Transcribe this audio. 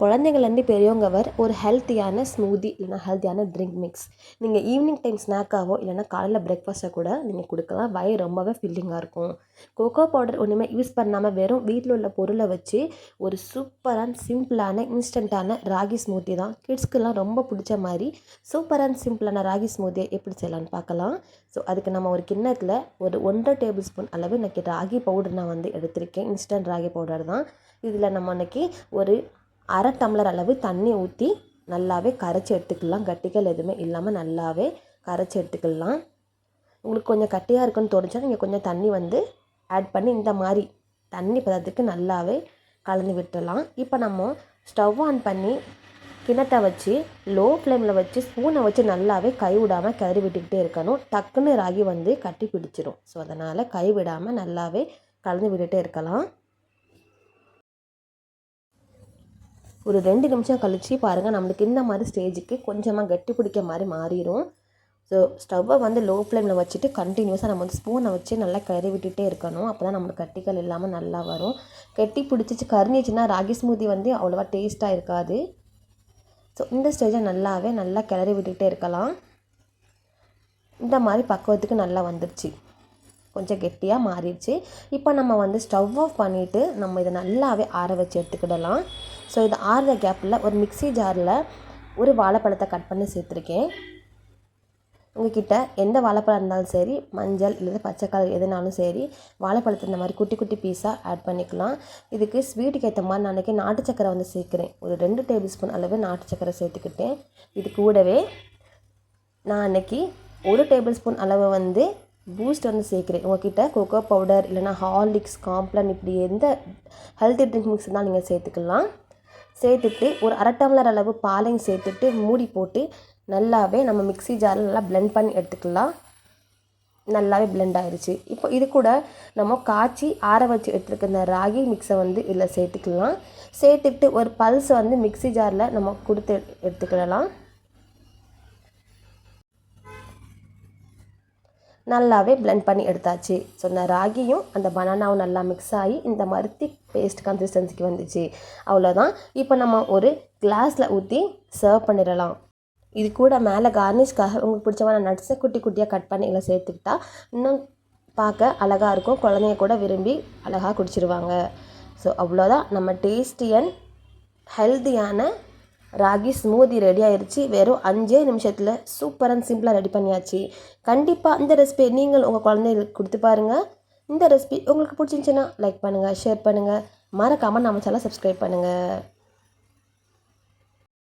குழந்தைங்கள்லேருந்து பெரியவங்க வர ஒரு ஹெல்த்தியான ஸ்மூதி இல்லைனா ஹெல்த்தியான ட்ரிங்க் மிக்ஸ் நீங்கள் ஈவினிங் டைம் ஸ்நாக்காகவோ இல்லைனா காலையில் பிரேக்ஃபாஸ்ட்டை கூட நீங்கள் கொடுக்கலாம். வயிறு ரொம்பவே ஃபில்லிங்காக இருக்கும். கோகோ பவுடர் ஒன்றுமே யூஸ் பண்ணாமல் வெறும் வீட்டில் உள்ள பொருளை வச்சு ஒரு சூப்பரான சிம்பிளான இன்ஸ்டண்ட்டான ராகி ஸ்மூத்தி தான். கிட்ஸ்க்கெலாம் ரொம்ப பிடிச்ச மாதிரி சூப்பரான சிம்பிளான ராகி ஸ்மூத்தியை எப்படி செய்யலான்னு பார்க்கலாம். ஸோ அதுக்கு நம்ம ஒரு கிண்ணத்தில் ஒரு ஒன்றரை டேபிள் ஸ்பூன் அளவு இன்றைக்கி ராகி பவுடர் நான் வந்து எடுத்திருக்கேன். இன்ஸ்டன்ட் ராகி பவுடர் தான். இதில் நம்ம இன்றைக்கி ஒரு அரை டம்ளர் அளவு தண்ணி ஊற்றி நல்லாவே கரைச்சி எடுத்துக்கலாம். கட்டிகள் எதுவுமே இல்லாமல் நல்லாவே கரைச்சி எடுத்துக்கலாம். உங்களுக்கு கொஞ்சம் கட்டியாக இருக்குன்னு தோணுச்சா நீங்கள் கொஞ்சம் தண்ணி வந்து ஆட் பண்ணி இந்த மாதிரி தண்ணி பதத்துக்கு நல்லாவே கலந்து விட்டுடலாம். இப்போ நம்ம ஸ்டவ் ஆன் பண்ணி கிணத்தை வச்சு லோ ஃப்ளேமில் வச்சு ஸ்பூனை வச்சு நல்லாவே கை விடாமல் கிளறி விட்டுக்கிட்டே இருக்கணும். டக்குன்னு ராகி வந்து கட்டி பிடிச்சிரும். ஸோ அதனால் கை விடாமல் நல்லாவே கலந்து விட்டுகிட்டே இருக்கலாம். ஒரு ரெண்டு நிமிஷம் கழித்து பாருங்கள் நம்மளுக்கு இந்த மாதிரி ஸ்டேஜுக்கு கொஞ்சமாக கட்டி பிடிக்க மாதிரி மாறிடும் ஸோ ஸ்டவ்வை வந்து லோ ஃப்ளேமில் வச்சுட்டு கண்டினியூஸாக நம்ம வந்து ஸ்பூனை வச்சு நல்லா கறி விட்டுட்டே இருக்கணும். அப்போ தான் நம்மளுக்கு கட்டிகள் இல்லாமல் நல்லா வரும். கட்டி பிடிச்சிச்சு கறிஞ்சிச்சின்னா ராகி ஸ்மூதி வந்து அவ்வளோவா டேஸ்ட்டாக இருக்காது. ஸோ இந்த ஸ்டேஜை நல்லாவே நல்லா கிளறி விட்டுகிட்டே இருக்கலாம். இந்த மாதிரி பக்குவத்துக்கு நல்லா வந்துடுச்சு கொஞ்சம் கெட்டியாக மாறிடுச்சு. இப்போ நம்ம வந்து ஸ்டவ் ஆஃப் பண்ணிவிட்டு நம்ம இதை நல்லாவே ஆற வச்சு எடுத்துக்கிடலாம். ஸோ இது ஆறுற கேப்பில் ஒரு மிக்சி ஜாரில் ஒரு வாழைப்பழத்தை கட் பண்ணி சேர்த்துருக்கேன். உங்ககிட்ட எந்த வாழைப்பழம் இருந்தாலும் சரி மஞ்சள் இல்லை பச்சை கலர் எதுனாலும் சரி வாழைப்பழத்தை இந்த மாதிரி குட்டி குட்டி பீஸாக ஆட் பண்ணிக்கலாம். இதுக்கு ஸ்வீட்டுக்கு ஏற்ற மாதிரி நான் அன்றைக்கி நாட்டு சக்கரை வந்து சேர்க்குறேன். ஒரு ரெண்டு டேபிள் ஸ்பூன் அளவு நாட்டு சக்கரை சேர்த்துக்கிட்டேன். இது கூடவே நான் அன்றைக்கி ஒரு டேபிள் ஸ்பூன் அளவு வந்து பூஸ்ட் வந்து சேர்க்குறேன். உங்ககிட்ட கொக்கோ பவுடர் இல்லைனா ஹார்லிக்ஸ் காம்ப்ளான் இப்படி எந்த ஹெல்த்தி ட்ரிங்க் மிக்ஸ் இருந்தால் நீங்கள் சேர்த்துக்கலாம். சேர்த்துட்டு ஒரு அரை டம்ளர் அளவு பாலையும் சேர்த்துட்டு மூடி போட்டு நல்லாவே நம்ம மிக்ஸி ஜாரில் நல்லா பிளெண்ட் பண்ணி எடுத்துக்கலாம். நல்லாவே பிளெண்ட் ஆயிடுச்சு இப்போ இது கூட நம்ம காய்ச்சி ஆற வச்சு எடுத்துருக்க இந்த ராகி மிக்ஸை வந்து இதில் சேர்த்துக்கலாம். சேர்த்துட்டு ஒரு பல்ஸ் வந்து மிக்ஸி ஜாரில் நம்ம கொடுத்து எடுத்துக்கலாம். நல்லாவே பிளெண்ட் பண்ணி எடுத்தாச்சு. ஸோ இந்த ராகியும் அந்த பனானாவும் நல்லா மிக்ஸ் ஆகி இந்த மாதிரி திக் பேஸ்ட் கன்சிஸ்டன்சிக்கு வந்துச்சு. அவ்வளோதான் இப்போ நம்ம ஒரு கிளாஸில் ஊற்றி சர்வ் பண்ணிடலாம். இது கூட மேலே கார்னிஷ்காக உங்களுக்கு பிடிச்ச நட்ஸை குட்டி குட்டியாக கட் பண்ணி இதில் சேர்த்துக்கிட்டா இன்னும் பார்க்க அழகாக இருக்கும். குழந்தைங்க கூட விரும்பி அழகாக குடிச்சிருவாங்க. ஸோ அவ்வளோதான் நம்ம டேஸ்டி அண்ட் ஹெல்த்தியான ராகி ஸ்மூதி ரெடி ஆயிடுச்சு வெறும் அஞ்சே நிமிஷத்தில் சூப்பர் அண்ட் சிம்பிளாக ரெடி பண்ணியாச்சு. கண்டிப்பாக இந்த ரெசிபி நீங்கள் உங்கள் குழந்தைகளுக்கு கொடுத்து பாருங்கள் இந்த ரெசிபி உங்களுக்கு பிடிச்சிருந்துச்சின்னா லைக் பண்ணுங்கள் ஷேர் பண்ணுங்கள் மறக்காமல் நம்ம சேனல் சப்ஸ்கிரைப் பண்ணுங்கள்